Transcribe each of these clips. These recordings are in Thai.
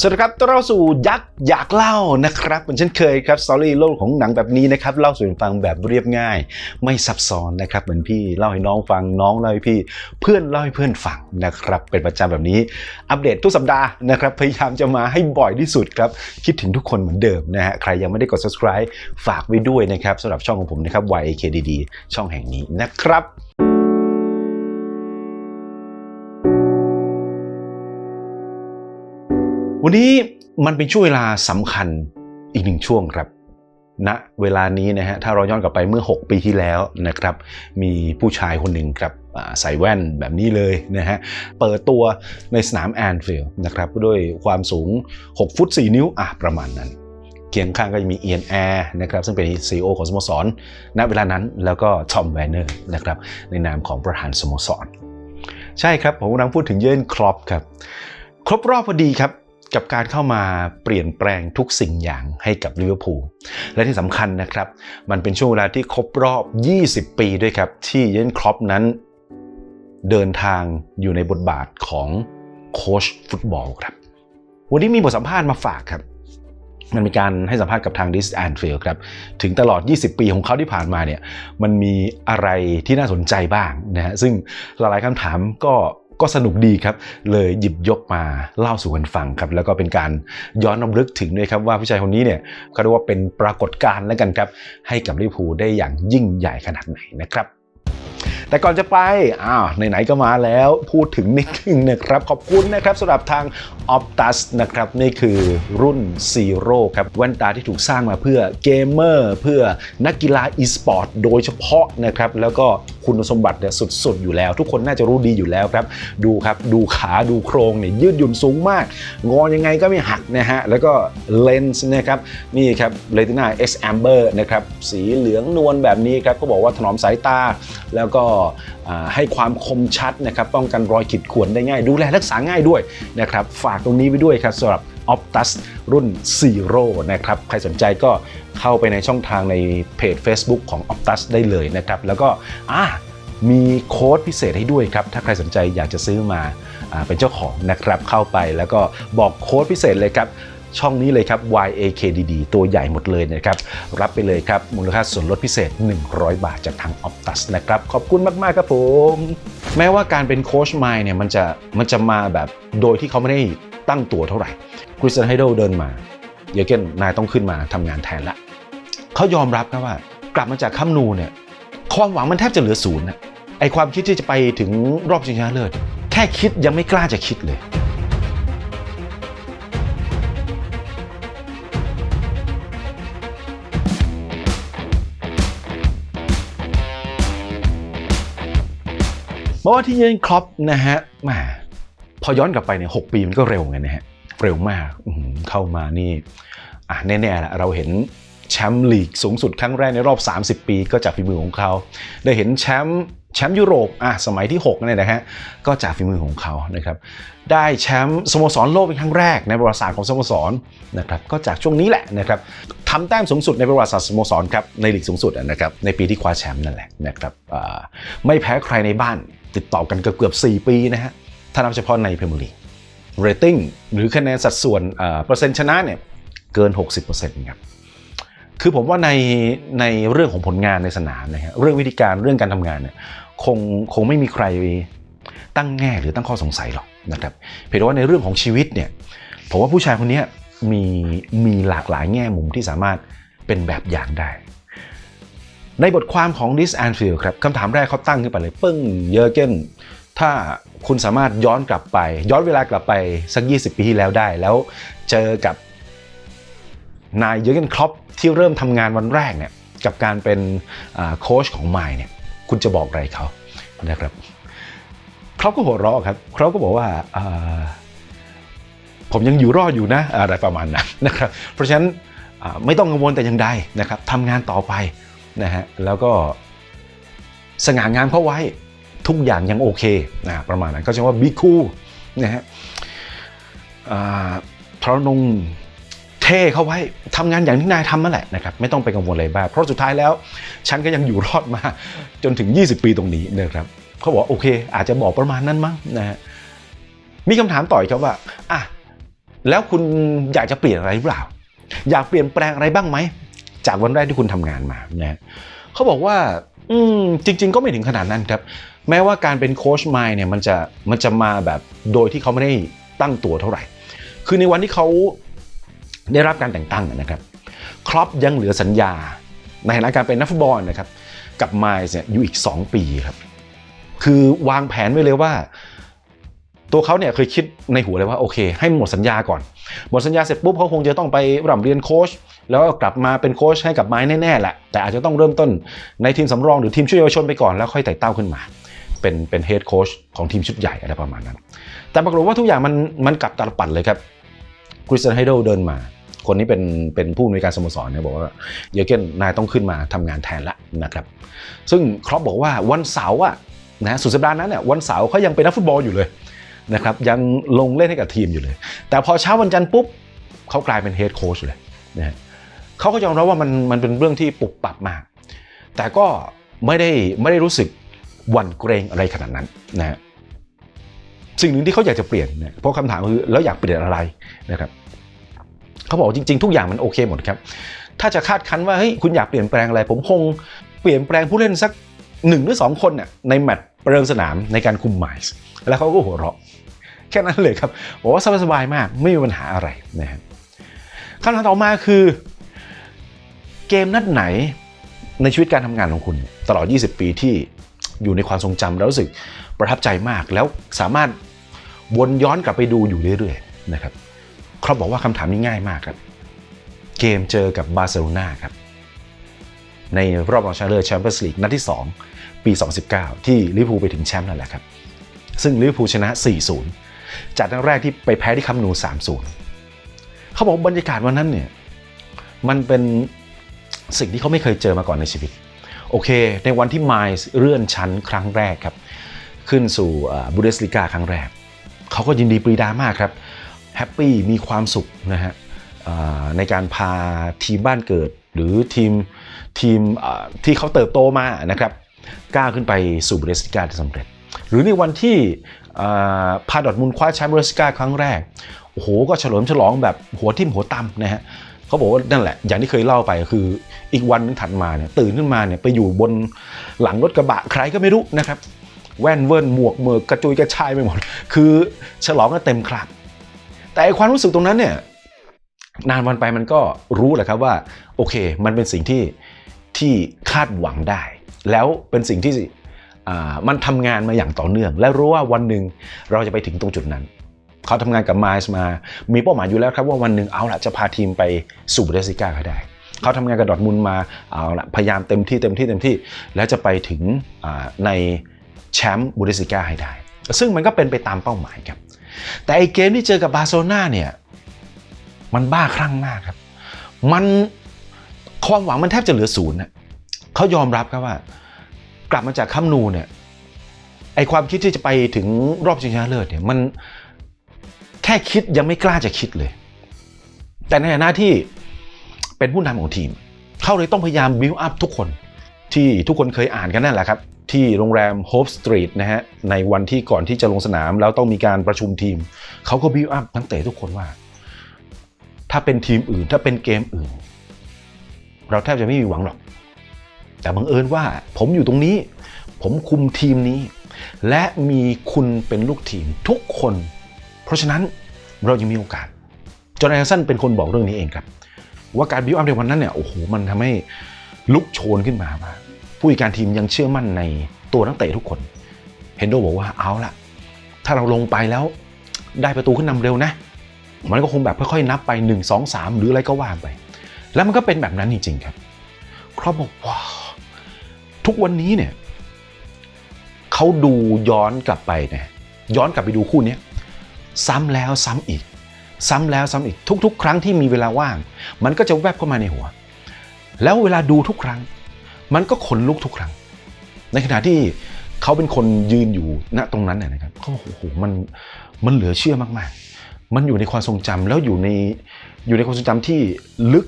สวัสดีครับต้อนรับสู่ยักษ์อยากเล่านะครับเหมือนเช่นเคยครับสตอรี่โลกของหนังแบบนี้นะครับเล่าสู่กันฟังแบบเรียบง่าย ไม่ซับซ้อนนะครับเหมือนพี่เล่าให้น้องฟังน้องเล่าให้พี่เพื่อนเล่าให้เพื่อนฟังนะครับเป็นประจำแบบนี้อัปเดตทุกสัปดาห์นะครับพยายามจะมาให้บ่อยที่สุดครับคิดถึงทุกคนเหมือนเดิมนะฮะใครยังไม่ได้กด subscribe ฝากไว้ด้วยนะครับสำหรับช่องของผมนะครับ YAKDD ช่องแห่งนี้นะครับ วันนี้มันเป็นช่วงเวลาสำคัญอีกหนึ่งช่วงครับณนะเวลานี้นะฮะถ้าเราย้อนกลับไปเมื่อ 6 ปีที่แล้วนะครับ มีผู้ชายคนหนึ่งครับใส่แว่นแบบนี้เลยนะฮะ เปิดตัวในสนามแอนฟิลด์นะครับด้วยความสูง 6 ฟุต 4 นิ้วอะประมาณนั้น เคียงข้างก็จะมีเอียนแอร์นะครับซึ่งเป็น CEO ของสโมสร ณเวลานั้นแล้วก็ทอมแวนเนอร์นะครับในนามของประธานสโมสร ใช่ครับ ผมกำลังพูดถึงเยอร์นครอปครับ ครบรอบพอดีครับ กับการเข้ามาเปลี่ยนแปลงทุกสิ่งอย่างให้กับลิเวอร์พูลและที่สำคัญนะครับ มันเป็นช่วงเวลาที่ครบรอบ 20 ปีด้วยครับ ที่เยนครอปนั้นเดินทางอยู่ในบทบาทของโค้ชฟุตบอลครับ วันนี้มีบทสัมภาษณ์มาฝากครับมันมีการให้สัมภาษณ์กับทางดิสแอนฟิลครับ ถึงตลอด 20 ปีของเขาที่ผ่านมาเนี่ย มันมีอะไรที่น่าสนใจบ้างนะฮะ ซึ่งหลายๆคำถามก็ ก็สนุกดีครับ เลยหยิบยกมาเล่าสู่กันฟังครับ แล้วก็เป็นการย้อนรำลึกถึงด้วยครับว่าผู้ชายคนนี้เนี่ยเขาเรียกว่าเป็นปรากฏการณ์แล้วกันครับ ให้กับลิเวอร์พูลได้อย่างยิ่งใหญ่ขนาดไหนนะครับ แต่ก่อนจะไปอ้าวไหนๆก็มาแล้วพูดถึงนิดนึงนะครับ ขอบคุณนะครับสำหรับทาง Optus นะครับนี่คือรุ่น Zero ครับแว่นตาที่ถูกสร้างมาเพื่อเกมเมอร์เพื่อนักกีฬา e-sport โดยเฉพาะนะครับ แล้วก็คุณสมบัติเนี่ยสุดๆ อยู่แล้ว ทุกคนน่าจะรู้ดีอยู่แล้วครับ ดูครับดูขาดูโครงเนี่ยยืดหยุ่นสูงมาก งอยังไงก็ไม่หักนะฮะ แล้วก็เลนส์นะครับ นี่ครับ Retina X Amber นะครับ สีเหลืองนวลแบบนี้ครับก็บอกว่าถนอมสายตา แล้วก็ให้ความคมชัดนะครับป้องกันรอยขีดข่วนได้ง่าย ดูแลรักษาง่ายด้วยนะครับฝากตรงนี้ไว้ด้วยครับสำหรับ Optus รุ่น Zero นะครับ ใครสนใจก็เข้าไปในช่องทางในเพจ Facebook ของ Optus ได้เลยนะครับ แล้วก็อ่ามีโค้ดพิเศษให้ด้วยครับ ถ้าใครสนใจอยากจะซื้อมาอ่าเป็นเจ้าของนะครับ เข้าไปแล้วก็บอกโค้ดพิเศษเลยครับ ช่องนี้เลยครับ YAKDD ตัวใหญ่หมดเลยนะครับ รับไปเลยครับ มูลค่าส่วนลดพิเศษ 100 บาทจากทาง Optus นะครับ ขอบคุณมาก ๆ ครับผม แม้ว่าการเป็นโค้ชไมล์เนี่ยมันจะมันจะมาแบบโดยที่เขาไม่ได้ตั้งตัวเท่าไหร่คริสเตนไฮโดเดินมาเยร์เกนนายต้องขึ้นมาทำงานแทนละเขายอมรับครับว่ากลับมาจากคัมนูเนี่ยความหวังมันแทบจะเหลือศูนย์นะไอความคิดที่จะไปถึงรอบชิงชนะเลิศแค่คิดยังไม่กล้าจะคิดเลย เพราะว่าที่เยนครอปนะฮะมาพอย้อนกลับไปเนี่ยหปีมันก็เร็วไงนะฮะเร็วมากเข้ามานี่อะแน่ๆละเราเห็นแชมป์ลีกสูงสุดครั้งแรกในรอบ 30 ปีก็จากฝีมือของเขา ได้เห็นแชมป์แชมป์ยุโรปอะสมัยที่6เนี่ยนะฮะก็จากฝีมือของเขานะครับได้แชมป์สโมสรโลกเป็นครั้งแรกในประวัติศาสตร์ของสโมสรนะครับก็จากช่วงนี้แหละนะครับทำแต้มสูงสุดในประวัติศาสตร์สโมสรครับในลีกสูงสุดอะนะครับในปีที่คว้าแชมป์นั่นแหละนะครับไม่แพ้ใครในบ้าน ติดต่อกันเกือบเกือบ4 ปีนะฮะถ้านับเฉพาะในพรีเมียร์ลีกเรตติ้งหรือคะแนนสัดส่วนเปอร์เซ็นต์ชนะเนี่ยเกิน 60%ครับคือผมว่าในในเรื่องของผลงานในสนามนะฮะเรื่องวิธีการเรื่องการทำงานเนี่ยคงคงไม่มีใครตั้งแง่หรือตั้งข้อสงสัยหรอกนะครับเพียงแต่ว่าในเรื่องของชีวิตเนี่ยผมว่าผู้ชายคนนี้มีมีหลากหลายแง่มุมที่สามารถเป็นแบบอย่างได้ ในบทความของ This Anfield ครับคำถามแรกเขาตั้งขึ้นไปเลย ปึ้งเยอร์เกนถ้าคุณสามารถย้อนกลับไป ย้อนเวลากลับไปสัก 20 ปีที่แล้วได้ แล้วเจอกับนายเยอร์เกนครอปที่เริ่มทำงานวันแรกเนี่ยกับการเป็นโค้ชของไมล์เนี่ยคุณจะบอกอะไรเขานะครับครอปก็หัวเราะครับครอปก็บอกว่าผมยังอยู่รอดอยู่นะอะไรประมาณนั้นนะครับเพราะฉะนั้นไม่ต้องกังวลแต่อย่างใดนะครับทำงานต่อไป นะฮะแล้วก็สง่างามเข้าไว้ทุกอย่างยังโอเคนะประมาณนั้นก็จะว่าบีคูนะฮะอ่าทรนงเท่เข้าไว้ทำงานอย่างที่นายทำนั่นแหละนะครับไม่ต้องไปกังวลอะไรบ้างเพราะสุดท้ายแล้ว ฉันก็ยังอยู่รอดมาจนถึง 20 ปีตรงนี้นะครับเขาบอกโอเค อาจจะบอกประมาณนั้นมั้งนะฮะมีคำถามต่ออีกครับว่าอะแล้วคุณอยากจะเปลี่ยนอะไรหรือเปล่า อยากเปลี่ยนแปลงอะไรบ้างไหม จากวันแรกที่คุณทำงานมานะเขาบอกว่า อืมจริง ๆ ก็ไม่ถึงขนาดนั้นครับ แม้ว่าการเป็นโค้ชไมล์เนี่ยมันจะมันจะมาแบบโดยที่เขาไม่ได้ตั้งตัวเท่าไหร่ คือในวันที่เขาได้รับการแต่งตั้งนะครับครอปยังเหลือสัญญา ในฐานะการเป็นนักฟุตบอลนะครับ กับไมล์เนี่ยอยู่อีก 2 ปีครับ คือวางแผนไว้เลยว่า ตัวเขาเนี่ยเคยคิดในหัวเลยว่าโอเค ให้หมดสัญญาก่อน หมดสัญญาเสร็จปุ๊บเขาคงจะต้องไปร่ำเรียนโค้ชแล้วก็กลับมาเป็นโค้ชให้กับไม้แน่ๆแหละแต่อาจจะต้องเริ่มต้นในทีมสำรองหรือทีมช่วยเยาวชนไปก่อนแล้วค่อยไต่เต้าขึ้นมา เป็นเป็นเฮดโค้ชของทีมชุดใหญ่อะไรประมาณนั้น แต่ปรากฏว่าทุกอย่างมันมันกลับตาลปัดเลยครับคริสเตนไฮโดเดินมาคนนี้เป็นเป็นผู้อำนวยการสโมสรเนี่ยบอกว่าเยอเกนนายต้องขึ้นมาทำงานแทนละนะครับ ซึ่งครอปบอกว่าวันเสาร์อะนะสุดสัปดาห์นั้นเนี่ยวันเสาร์เขายังเป็นนักฟุตบอลอยู่เลย นะครับยังลงเล่นให้กับทีมอยู่เลย แต่พอเช้าวันจันทร์ปุ๊บเขากลายเป็นเฮดโค้ชเลยนะฮะเขาก็ยอมรับว่ามันมันเป็นเรื่องที่ปรับปรับมาก แต่ก็ไม่ได้ไม่ได้รู้สึกหวั่นเกรงอะไรขนาดนั้นนะฮะสิ่งหนึ่งที่เขาอยากจะเปลี่ยนเนี่ยเพราะคำถามคือแล้วอยากเปลี่ยนอะไรนะครับเขาบอกจริง ๆ ทุกอย่างมันโอเคหมดครับ ถ้าจะคาดคั้นว่าเฮ้ยคุณอยากเปลี่ยนแปลงอะไร ผมคงเปลี่ยนแปลงผู้เล่นสักหนึ่งหรือสองคนน่ะในแมตช์ประเดิมสนามในการคุมไมซ์แล้วเขาก็หัวเราะ แค่นั้นเลยครับบอกว่าสบายๆมากไม่มีปัญหาอะไรนะครับคำถามต่อมาคือ เกมนัดไหนในชีวิตการทำงานของคุณ ตลอด 20 ปีที่อยู่ในความทรงจำแล้วรู้สึกประทับใจมาก แล้วสามารถวนย้อนกลับไปดูอยู่เรื่อยๆนะครับครอบบอกว่าคำถามนี้ง่ายมากครับ เกมเจอกับบาร์เซโลนาครับ ในรอบรองชนะเลิศแชมเปี้ยนส์ลีกนัดที่ 2 ปี 2019 ที่ลิเวอร์พูลไปถึงแชมป์นั่นแหละครับ ซึ่งลิเวอร์พูลชนะ 4-0 จากนัดแรกที่ไปแพ้ที่คัมนู3-0เขาบอกบรรยากาศวันนั้นเนี่ยมันเป็นสิ่งที่เขาไม่เคยเจอมาก่อนในชีวิต โอเค ในวันที่ไมล์เลื่อนชั้นครั้งแรกครับ ขึ้นสู่บูเดสลิกาครั้งแรก เขาก็ยินดีปรีดามากครับแฮปปี้มีความสุขนะฮะในการพาทีมบ้านเกิด หรือทีมทีมที่เขาเติบโตมานะครับก้าวขึ้นไปสู่บูเดสลิกาได้สำเร็จ หรือในวันที่พาดอร์มุนคว้าแชมป์บูเดสกาครั้งแรก โอ้โห ก็เฉลิมฉลองแบบหัวทิ่มหัวตำนะฮะเขาบอกว่านั่นแหละ อย่างที่เคยเล่าไปคืออีกวันนึงถัดมาเนี่ยตื่นขึ้นมาเนี่ยไปอยู่บนหลังรถกระบะใครก็ไม่รู้นะครับ แว่นเวิร์นหมวกเมือกกระจุยกระชายไปหมด คือฉลองกันเต็มคราบแต่ความรู้สึกตรงนั้นเนี่ยนานวันไปมันก็รู้แหละครับว่า โอเค มันเป็นสิ่งที่ที่คาดหวังได้ แล้วเป็นสิ่งที่ มันทำงานมาอย่างต่อเนื่อง และรู้ว่าวันหนึ่งเราจะไปถึงตรงจุดนั้น เขาทำงานกับไมล์มา มีเป้าหมายอยู่แล้วครับว่าวันหนึ่งเอาละจะพาทีมไปสู่บูเดสิก้าให้ได้ เขาทำงานกับดอทมุนมาเอาละพยายามเต็มที่เต็มที่เต็มที่ แล้วจะไปถึงในแชมป์บูเดสิก้าให้ได้ ซึ่งมันก็เป็นไปตามเป้าหมายครับ แต่ไอเกมที่เจอกับบาร์เซโลนาเนี่ยมันบ้าคลั่งมากครับ มันความหวังมันแทบจะเหลือศูนย์นะเขายอมรับครับว่า กลับมาจากคัมนูเนี่ยไอความคิดที่จะไปถึงรอบชิงชนะเลิศเนี่ยมันแค่คิดยังไม่กล้าจะคิดเลย แต่ในฐานะที่เป็นผู้นำของทีม เขาเลยต้องพยายามบิวอัพทุกคนที่ทุกคนเคยอ่านกันนั่นแหละครับ ที่โรงแรม Hope Street นะฮะในวันที่ก่อนที่จะลงสนาม แล้วต้องมีการประชุมทีม เขาก็บิวอัพทั้งเตะทุกคนว่า ถ้าเป็นทีมอื่นถ้าเป็นเกมอื่น เราแทบจะไม่มีหวังหรอก แต่บังเอิญว่าผมอยู่ตรงนี้ ผมคุมทีมนี้ และมีคุณเป็นลูกทีมทุกคน เพราะฉะนั้นเรายังมีโอกาสจอห์นแอนสันเป็นคนบอกเรื่องนี้เองครับ ว่าการบิวอัพในวันนั้นเนี่ยโอ้โหมันทำให้ลุกโชนขึ้นมาว่าผู้จัดการทีมยังเชื่อมั่นในตัวนักเตะทุกคนเฮนโดบอกว่าเอาละถ้าเราลงไปแล้วได้ประตูขึ้นนำเร็วนะ มันก็คงแบบค่อยๆนับไป 1 2 3 หรืออะไรก็ว่าไป แล้วมันก็เป็นแบบนั้นจริงๆครับ ครอบบอกว้าว ทุกวันนี้เนี่ยเขาดูย้อนกลับไปเนี่ยย้อนกลับไปดูคู่นี้ซ้ำแล้วซ้ำอีก ซ้ำแล้วซ้ำอีก ทุก ๆ ครั้งที่มีเวลาว่าง มันก็จะแวบเข้ามาในหัว แล้วเวลาดูทุกครั้ง มันก็ขนลุกทุกครั้ง ในขณะที่เขาเป็นคนยืนอยู่ณตรงนั้นน่ะนะครับเขาโอ้โหมันมันเหลือเชื่อมากๆ มันอยู่ในความทรงจำแล้วอยู่ในอยู่ในความทรงจำที่ลึก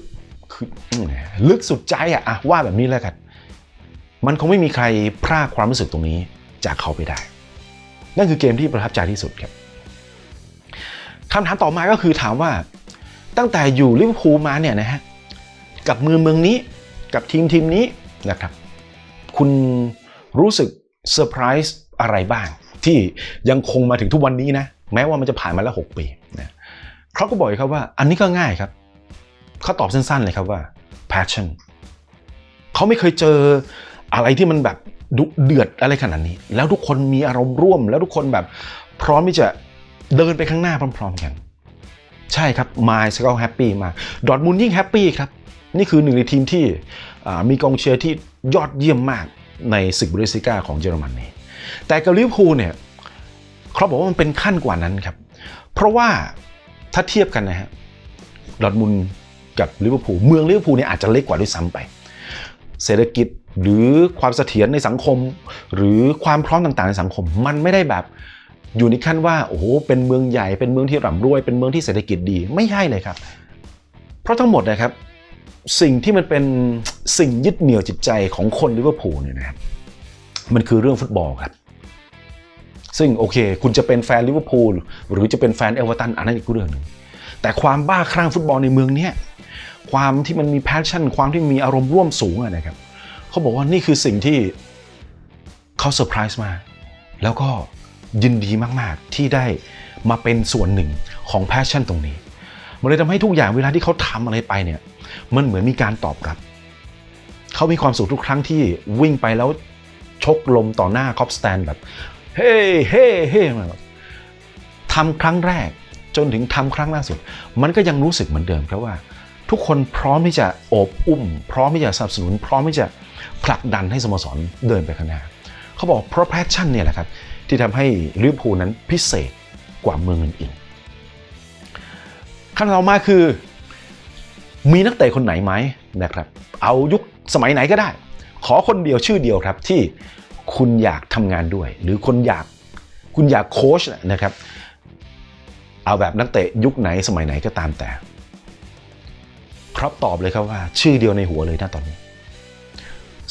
คือลึกสุดใจอะอะว่าแบบนี้แล้วกัน มันคงไม่มีใครพรากความรู้สึกตรงนี้จากเขาไปได้ นั่นคือเกมที่ประทับใจที่สุดครับคำถามต่อมาก็คือถามว่าตั้งแต่อยู่ลิเวอร์พูลมาเนี่ยนะฮะกับเมืองเมืองนี้กับทีมทีมนี้นะครับ คุณรู้สึกเซอร์ไพรส์อะไรบ้าง ที่ยังคงมาถึงทุกวันนี้นะแม้ว่ามันจะผ่านมาแล้ว 6 ปีนะเขาก็บอกครับว่า อันนี้ก็ง่ายครับเขาตอบสั้นๆเลยครับว่า passion เขาไม่เคยเจอ อะไรที่มันแบบดุเดือดอะไรขนาดนี้ แล้วทุกคนมีอารมณ์ร่วม แล้วทุกคนแบบพร้อมที่จะเดินไปข้างหน้าพร้อม ๆ กัน ใช่ครับมายส์ก็แฮปปี้มากดอทมุนยิ่งแฮปปี้ครับ นี่คือหนึ่งในทีมที่มีกองเชียร์ที่ยอดเยี่ยมมากในศึกบุนเดสิก้าของเยอรมนนีแต่กับลิเวอร์พูลเนี่ยเขาบอกว่ามันเป็นขั้นกว่านั้นครับ เพราะว่าถ้าเทียบกันนะฮะดอทมุนกับลิเวอร์พูลเมืองลิเวอร์พูลเนี่ยอาจจะเล็กกว่าด้วยซ้ำไป เศรษฐกิจหรือความเสถียรในสังคม หรือความพร้อมต่างๆ ในสังคม มันไม่ได้แบบอยู่ในขั้นว่าโอ้โหเป็นเมืองใหญ่เป็นเมืองที่ร่ำรวย เป็นเมืองที่เศรษฐกิจดีไม่ใช่เลยครับ เพราะทั้งหมดนะครับ สิ่งที่มันเป็นสิ่งยึดเหนี่ยวจิตใจของคนลิเวอร์พูลเนี่ยนะครับมันคือเรื่องฟุตบอลครับ ซึ่งโอเค คุณจะเป็นแฟนลิเวอร์พูลหรือจะเป็นแฟนเอเวอร์ตันอันนั้นอีกเรื่องหนึ่งแต่ความบ้าคลั่งฟุตบอลในเมืองเนี้ย ความที่มันมีแพชชั่น ความที่มีอารมณ์ร่วมสูงอะนะครับเขาบอกว่านี่คือสิ่งที่เขาเซอร์ไพรส์มากแล้วก็ยินดีมาก ๆ ที่ได้มาเป็นส่วนหนึ่งของแพชชั่นตรงนี้ มันเลยทำให้ทุกอย่างเวลาที่เขาทำอะไรไปเนี่ย มันเหมือนมีการตอบรับ เขามีความสุขทุกครั้งที่วิ่งไปแล้วชกลมต่อหน้าคอปสแตนแบบ เฮ้เฮ้เฮ้มาแบบทำครั้งแรกจนถึงทำครั้งล่าสุด มันก็ยังรู้สึกเหมือนเดิมครับว่า ทุกคนพร้อมที่จะโอบอุ้ม พร้อมที่จะสนับสนุน พร้อมที่จะผลักดันให้สโมสรเดินไปข้างหน้าเขาบอกเพราะแพชชั่นเนี่ยแหละครับที่ทำให้ลิเวอร์พูลนั้นพิเศษกว่าเมืองอื่นๆคำถามต่อมาคือ มีนักเตะคนไหนไหมนะครับเอายุคสมัยไหนก็ได้ ขอคนเดียวชื่อเดียวครับที่คุณอยากทำงานด้วย หรือคนอยากคุณอยากโค้ชนะครับ เอาแบบนักเตะยุคไหนสมัยไหนก็ตามแต่ ครับตอบเลยครับว่า ชื่อเดียวในหัวเลยนะตอนนี้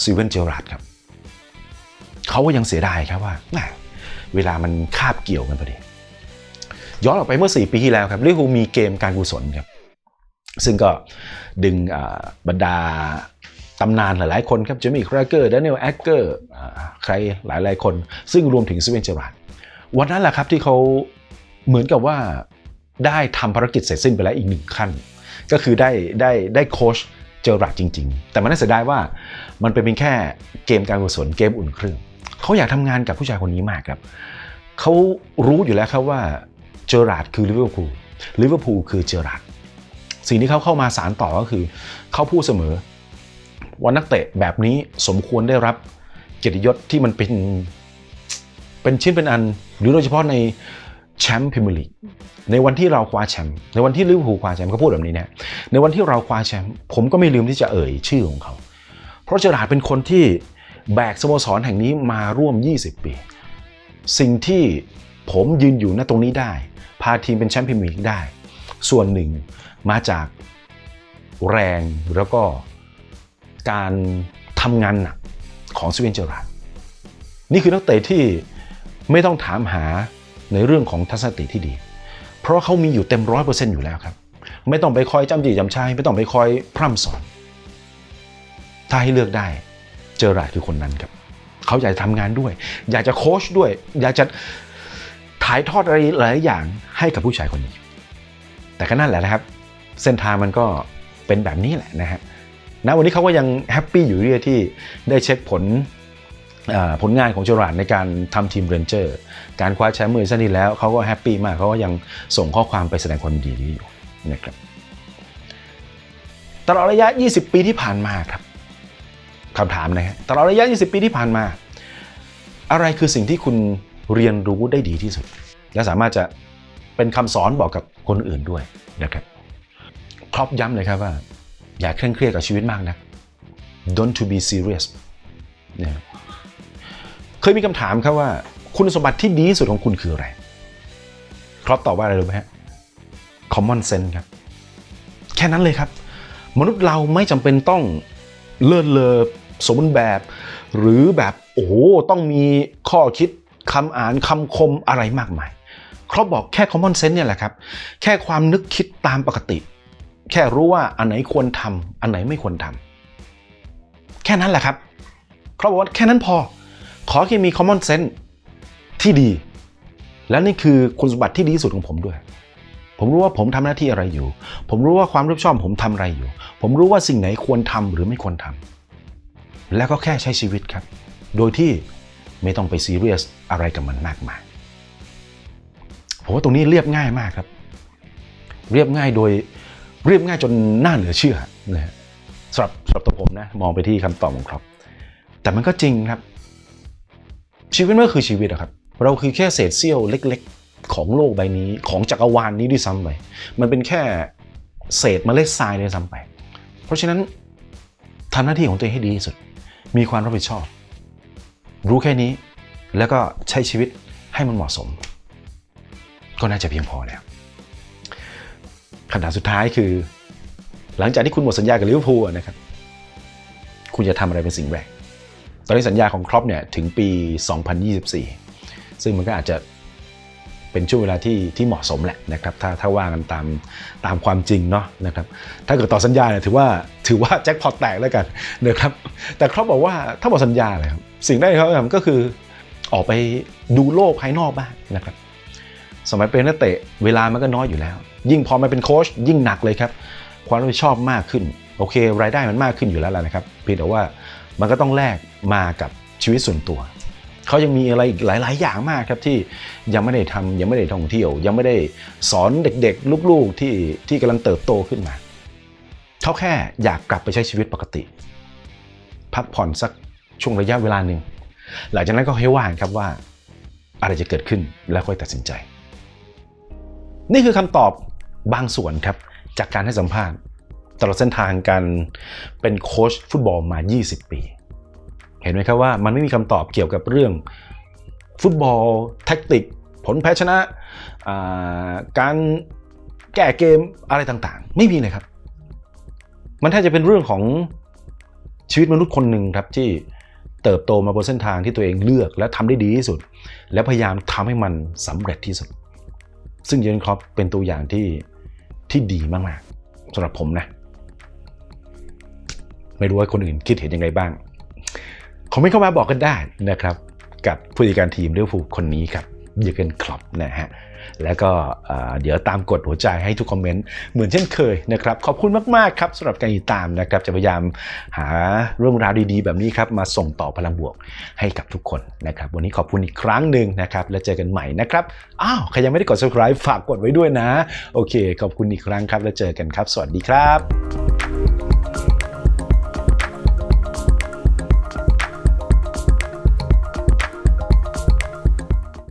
ซีเวนเจอราร์ดครับ เขาก็ยังเสียดายครับว่า เวลามันคาบเกี่ยวกันพอดี ย้อนออกไปเมื่อ 4 ปีที่แล้วครับลิเวอร์พูลมีเกมการกุศลครับ ซึ่งก็ดึงบรรดาตำนานหลายๆคนครับเจมี่คราเกอร์ด n น e l แอคเกอร์ใครหลายๆคน ซึ่งรวมถึงสเวนเจอราร์ดวันนั้นแหละครับที่เขาเหมือนกับว่าได้ทำภารกิจเสร็จสิ้นไปแล้วอีกหนึ่งขั้น ก็คือได้ได้ได้โค้ชเจอราร์ดจริง ๆ แต่มันน่าเสียดายว่ามันเป็นเพียงแค่เกมการกุศลเกมอุ่นเครื่องเขาอยากทำงานกับผู้ชายคนนี้มากครับเขารู้อยู่แล้วครับว่าเจอราร์ดคือลิเวอร์พูลลิเวอร์พูลคือเจอราร์ดสิ่งที่เขาเข้ามาสารต่อก็คือเขาพูดเสมอว่านักเตะแบบนี้สมควรได้รับเกียรติยศที่มันเป็นเป็นชิ้นเป็นอัน หรือโดยเฉพาะใน แชมป์พรีเมียร์ลีกในวันที่เราคว้าแชมป์ในวันที่ลิเวอร์พูลคว้าแชมป์เขาพูดแบบนี้นะในวันที่เราคว้าแชมป์ผมก็ไม่ลืมที่จะเอ่ยชื่อของเขา เพราะเจอราร์ดเป็นคนที่แบกสโมสรแห่งนี้มาร่วม 20 ปี สิ่งที่ผมยืนอยู่ณตรงนี้ได้ พาทีมเป็นแชมป์พรีเมียร์ลีกได้ ส่วนหนึ่งมาจากแรงแล้วก็การทำงานหนักของสเวนเจอราร์ดนี่คือนักเตะที่ไม่ต้องถามหา ในเรื่องของทัศนคติที่ดี เพราะเขามีอยู่เต็มร้อยเปอร์เซ็นต์อยู่แล้วครับ ไม่ต้องไปคอยจำจีจำชัยไม่ต้องไปคอยพร่ำสอน ถ้าให้เลือกได้เจอราดคือคนนั้นครับ เขาอยากจะทำงานด้วย อยากจะโค้ชด้วย อยากจะถ่ายทอดอะไรหลายอย่างให้กับผู้ชายคนนี้ แต่ก็นั่นแหละนะครับ เส้นทางมันก็เป็นแบบนี้แหละนะฮะณวันนี้เขาก็ยังแฮปปี้อยู่เรื่อยที่ได้เช็คผล ผลงานของเจอราร์ดในการทำทีมเรนเจอร์การคว้าแชมป์มือซันนี้แล้วเขาก็แฮปปี้มากเขาก็ยังส่งข้อความไปแสดงความยินดีอยู่นะครับตลอดระยะ 20 ปีที่ผ่านมาครับคำถามนะฮะตลอดระยะ 20 ปีที่ผ่านมา อะไรคือสิ่งที่คุณเรียนรู้ได้ดีที่สุด และสามารถจะเป็นคำสอนบอกกับคนอื่นด้วยนะครับครอบย้ำเลยครับว่า อย่าเคร่งเครียดกับชีวิตมากนะ don't to be serious นะ เคยมีคำถามครับว่า คุณสมบัติที่ดีที่สุดของคุณคืออะไร ครอบตอบว่าอะไรรู้ไหมฮะ common sense ครับ แค่นั้นเลยครับ มนุษย์เราไม่จำเป็นต้องเลิศเลอสมบูรณ์แบบ หรือแบบโอ้โหต้องมีข้อคิดคำอ่านคำคมอะไรมากมายครอบบอกแค่ common sense เนี่ยแหละครับ แค่ความนึกคิดตามปกติ แค่รู้ว่าอันไหนควรทำอันไหนไม่ควรทำแค่นั้นแหละครับ ครอบบอกว่าแค่นั้นพอ ขอแค่มี common sense ที่ดี และนี่คือคุณสมบัติที่ดีที่สุดของผมด้วย ผมรู้ว่าผมทำหน้าที่อะไรอยู่ ผมรู้ว่าความรับผิดชอบผมทำอะไรอยู่ ผมรู้ว่าสิ่งไหนควรทำหรือไม่ควรทำแล้วก็แค่ใช้ชีวิตครับ โดยที่ไม่ต้องไปซีเรียสอะไรกับมันมากมายผมว่าตรงนี้เรียบง่ายมากครับ เรียบง่ายโดยเรียบง่ายจนน่าเหลือเชื่อนะฮะสำหรับสำหรับตัวผมนะมองไปที่คำตอบของครับ แต่มันก็จริงครับ ชีวิตมันก็คือชีวิตอะครับ เราคือแค่เศษเสี้ยวเล็กๆ ของโลกใบนี้ของจักรวาลนนี้ด้วยซ้ำไปมันเป็นแค่เศษเมล็ดทรายด้วยซ้ำไป เพราะฉะนั้นทำหน้าที่ของตัวเองให้ดีที่สุด มีความรับผิดชอบ รู้แค่นี้ แล้วก็ใช้ชีวิตให้มันเหมาะสม ก็น่าจะเพียงพอแล้วคำถามสุดท้ายคือ หลังจากที่คุณหมดสัญญากับลิเวอร์พูลอะนะครับ คุณจะทำอะไรเป็นสิ่งแรก ตอนนี้สัญญาของครอปเนี่ยถึงปี 2024 ซึ่งมันก็อาจจะเป็นช่วงเวลาที่ที่เหมาะสมแหละนะครับถ้าถ้าว่ากันตามตามความจริงเนาะนะครับถ้าเกิดต่อสัญญาเนี่ยถือว่าถือว่าแจ็คพอตแตกแล้วกันนะครับแต่ครอปบอกว่าถ้าหมดสัญญาเลยครับสิ่งแรกที่เขาทำก็คือออกไปดูโลกภายนอกบ้างนะครับสมัยเป็นนักเตะเวลามันก็น้อยอยู่แล้ว ยิ่งพอมาเป็นโค้ชยิ่งหนักเลยครับความรับผิดชอบมากขึ้น โอเค รายได้มันมากขึ้นอยู่แล้วแหละนะครับเพียงแต่ว่า มันก็ต้องแลกมากับชีวิตส่วนตัว เขายังมีอะไรอีกหลาย ๆ อย่างมากครับที่ยังไม่ได้ทำยังไม่ได้ท่องเที่ยว ยังไม่ได้สอนเด็ก ๆ ลูก ๆ ที่ที่กำลังเติบโตขึ้นมา เขาแค่อยากกลับไปใช้ชีวิตปกติ พักผ่อนสักช่วงระยะเวลาหนึ่งหลังจากนั้นก็ให้ว่างครับว่า อะไรจะเกิดขึ้นแล้วค่อยตัดสินใจ นี่คือคำตอบบางส่วนครับจากการให้สัมภาษณ์ ตลอดเส้นทางการเป็นโค้ชฟุตบอลมา 20 ปี เห็นไหมครับว่ามันไม่มีคำตอบเกี่ยวกับเรื่องฟุตบอลแท็กติก ผลแพ้ชนะการแก้เกมอะไรต่างๆ ไม่มีเลยครับ มันแทบจะเป็นเรื่องของชีวิตมนุษย์คนหนึ่งครับที่เติบโตมาบนเส้นทางที่ตัวเองเลือกและทำได้ดีที่สุด และพยายามทำให้มันสำเร็จที่สุด ซึ่งเยนครอปเป็นตัวอย่างที่ที่ดีมากๆสำหรับผมนะ ไม่รู้ว่าคนอื่นคิดเห็นยังไงบ้างคอมเมนต์เข้ามาบอกกันได้นะครับกับผู้จัดการทีมลิเวอร์พูลคนนี้ครับเยอเกนคล็อปนะฮะแล้วก็เอ่อเดี๋ยวตามกดหัวใจให้ทุกคอมเมนต์เหมือนเช่นเคยนะครับ ขอบคุณมาก ๆ ครับสำหรับการติดตามนะครับ จะพยายามหาเรื่องราวดีๆ แบบนี้ครับ มาส่งต่อพลังบวกให้กับทุกคนนะครับ วันนี้ขอบคุณอีกครั้งหนึ่งนะครับ แล้วเจอกันใหม่นะครับ อ้าว ใครยังไม่ได้กด subscribe ฝากกดไว้ด้วยนะ โอเค ขอบคุณอีกครั้งครับ แล้วเจอกันครับ สวัสดีครับ